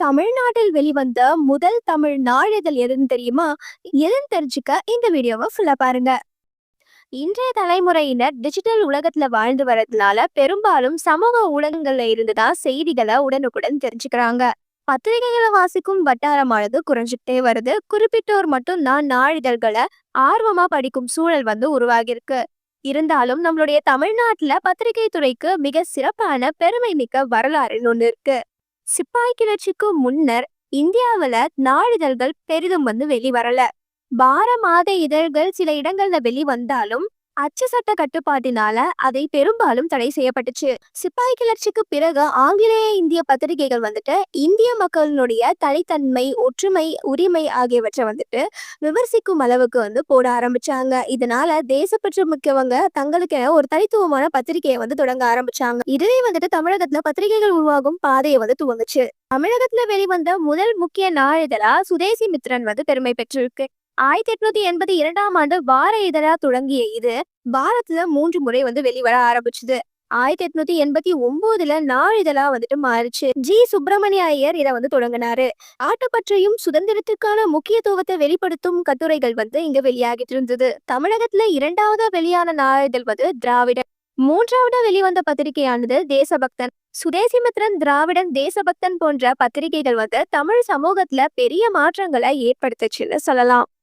தமிழ்நாட்டில் வெளிவந்த முதல் தமிழ் நாளிதழ் எதுன்னு தெரியுமா? எதுன்னு தெரிஞ்சுக்க இந்த வீடியோவை ஃபுல்லா பாருங்க. இன்றைய தலைமுறையினர் டிஜிட்டல் உலகத்துல வாழ்ந்து வரதுனால பெரும்பாலும் சமூக ஊடகங்கள்ல இருந்து தான் செய்திகளை உடனுக்குடன் தெரிஞ்சுக்கிறாங்க. பத்திரிகைகளை வாசிக்கும் வட்டாரமானது குறைஞ்சிட்டே வருது. குறிப்பிட்டோர் மட்டும் தான் நாளிதழ்களை ஆர்வமா படிக்கும் சூழல் வந்து உருவாகியிருக்கு. இருந்தாலும் நம்மளுடைய தமிழ்நாட்டுல பத்திரிகை துறைக்கு மிக சிறப்பான பெருமை மிக்க வரலாறுன்னு ஒன்று இருக்கு. சிப்பாய் கிளர்ச்சிக்கு முன்னர் இந்தியாவுல நாளிதழ்கள் பெரிதும் வந்து வெளிவரல. பார மாத இதழ்கள் சில இடங்கள்ல வெளிவந்தாலும் அச்சு சட்ட கட்டுப்பாட்டினால அதை பெரும்பாலும் தடை செய்யப்பட்டுச்சு. சிப்பாய் கிளர்ச்சிக்கு பிறகு ஆங்கிலேய இந்திய பத்திரிகைகள் வந்துட்டு இந்திய மக்களினுடைய தனித்தன்மை ஒற்றுமை உரிமை ஆகியவற்றை வந்துட்டு விமர்சிக்கும் அளவுக்கு வந்து போட ஆரம்பிச்சாங்க. இதனால தேசப்பற்று மிக்கவங்க தங்களுக்கு ஒரு தனித்துவமான பத்திரிகையை வந்து தொடங்க ஆரம்பிச்சாங்க. இதுவே வந்துட்டு தமிழகத்துல பத்திரிகைகள் உருவாகும் பாதையை வந்து துவங்குச்சு. தமிழகத்துல வெளிவந்த முதல் முக்கிய நாளிதழா சுதேசி மித்ரன் வந்து பெருமை பெற்றிருக்கு. ஆயிரத்தி எட்நூத்தி எண்பத்தி இரண்டாம் ஆண்டு வார இதழா தொடங்கிய இது பாரத்ல மூன்று முறை வந்து வெளிவர ஆரம்பிச்சது. ஆயிரத்தி எட்நூத்தி எண்பத்தி ஒன்பதுல நாளிதழா வந்துட்டு மாறுச்சு. ஜி. சுப்பிரமணிய ஐயர் இதை வந்து தொடங்கினாரு. ஆட்டப்பற்றையும் சுதந்திரத்திற்கான முக்கியத்துவத்தை வெளிப்படுத்தும் கட்டுரைகள் வந்து இங்க வெளியாகிட்டு இருந்தது. தமிழகத்துல இரண்டாவதா வெளியான நாளிதழ் வந்து திராவிடன் மூன்றாவது வெளிவந்த பத்திரிகையானது தேசபக்தன். சுதேசிமித்ரன் திராவிடன் தேசபக்தன் போன்ற பத்திரிகைகள் வந்து தமிழ் சமூகத்துல பெரிய மாற்றங்களை ஏற்படுத்துச்சுன்னு சொல்லலாம்.